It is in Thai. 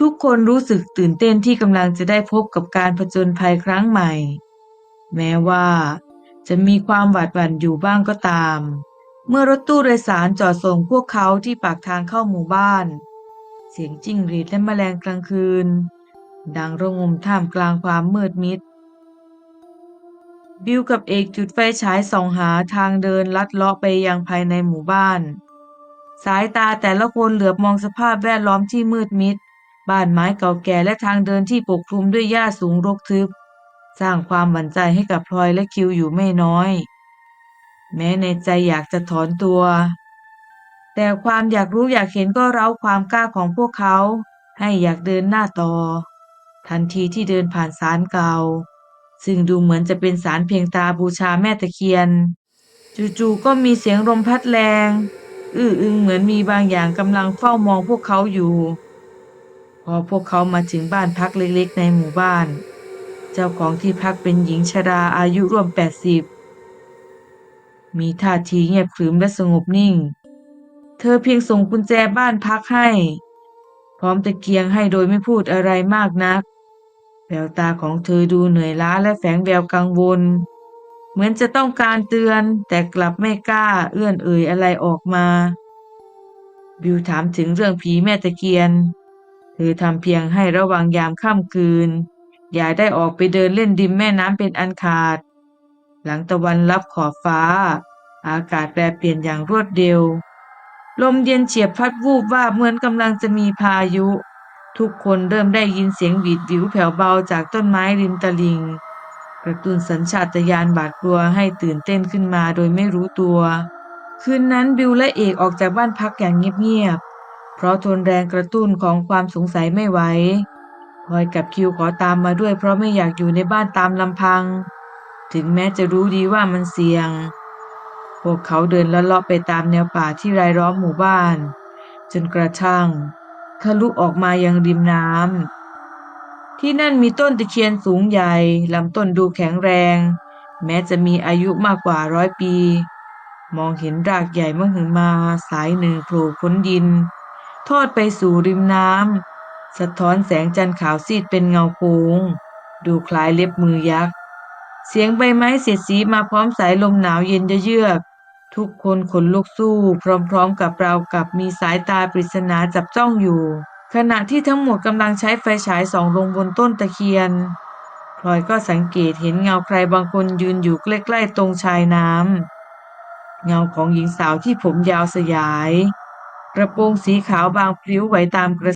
ทุกคนรู้สึกตื่นเต้นที่กำลังจะได้พบกับการผจญภัยครั้งใหม่ แม้ว่า จะมีความหวาดหวั่นอยู่บ้างก็ตาม เมื่อรถตู้โดยสารจอดส่งพวกเขาที่ปากทางเข้าหมู่บ้าน เสียงจิ้งหรีดและแมลงกลางคืน ดังระงมท่ามกลางความมืดมิด บิวกับเอกจุดไฟฉายส่องหาทางเดินลัดเลาะไปยังภายในหมู่บ้าน สายตาแต่ละคนเหลือบมองสภาพแวดล้อมที่มืดมิด บ้านไม้เก่าแก่และทางเดินที่ปกคลุมด้วยหญ้าสูงรกทึบ สร้างความหวั่นใจให้กับพลอยและคิวอยู่ไม่น้อย แม้ในใจอยากจะถอนตัว แต่ความอยากรู้อยากเห็นก็เร้าความกล้าของพวกเขา ให้อยากเดินหน้าต่อ ทันทีที่เดินผ่านศาลเก่า ซึ่งดูเหมือนจะเป็นศาลเพียงตาบูชาแม่ตะเคียน จู่ๆก็มีเสียงลมพัดแรง อื้ออึงเหมือนมีบางอย่างกำลังเฝ้ามองพวกเขาอยู่ พอพวกเขามาถึงบ้านพักเล็กๆ ในหมู่บ้าน เจ้าของที่พักเป็นหญิงชราอายุร่วมแปดสิบมีท่าทีเงียบขรึมและสงบนิ่ง เธอเพียงส่งกุญแจบ้านพักให้ พร้อมตะเกียงให้โดยไม่พูดอะไรมากนัก แววตาของเธอดูเหนื่อยล้าและแฝงแววกังวล เหมือนจะต้องการเตือนแต่กลับไม่กล้าเอื้อนเอ่ยอะไรออกมา บิวถามถึงเรื่องผีแม่ตะเคียน เธอทำเพียงให้ระวังยามค่ำคืน อย่าได้ออกไปเดินเล่นริมแม่น้ำเป็นอันขาด หลังตะวันลับขอบฟ้า อากาศแปรเปลี่ยนอย่างรวดเร็ว ลมเย็นเฉียบพัดวูบว่าบเหมือนกำลังจะมีพายุ ทุกคนเริ่มได้ยินเสียงหวีดวิวแผ่วเบาจากต้นไม้ริมตลิง กระตุ้นสัญชาตญาณบาดกลัวให้ตื่นเต้นขึ้นมาโดยไม่รู้ตัว คืนนั้นบิวและเอกออกจากบ้านพักอย่างเงียบ เพราะทนแรงกระตุ้นของความสงสัยไม่ไหวพลอยกับคิวขอตามมาด้วยเพราะไม่อยากอยู่ในบ้านตามลำพัง ถึงแม้จะรู้ดีว่ามันเสี่ยง พวกเขาเดินลัดเลาะไปตามแนวป่าที่รายล้อมหมู่บ้าน จนกระทั่งทะลุออกมายังริมน้ำที่นั่นมีต้นตะเคียนสูงใหญ่ลำต้นดูแข็งแรง แม้จะมีอายุมากกว่าร้อยปี มองเห็นรากใหญ่มหึมาสายหนึ่งโผล่พ้นดิน ทอดไปสู่ริมน้ำสะท้อนแสงจันทร์ขาวซีดเป็นเงาโค้ง ดูคล้ายเล็บมือยักษ์ เสียงใบไม้เสียดสีมาพร้อมสายลมหนาวเย็นเยือกทุกคนขนลุกสู้ พร้อมๆกับเรากับมีสายตาปริศนาจับจ้องอยู่ ขณะที่ทั้งหมดกำลังใช้ไฟฉายส่องลงบนต้นตะเคียนพลอยก็สังเกตเห็นเงาใครบางคนยืนอยู่ใกล้ๆตรงชายน้ำเงาของหญิงสาวที่ผมยาวสยาย กระโปรงสีขาวบางพลิ้วไหวตามกระ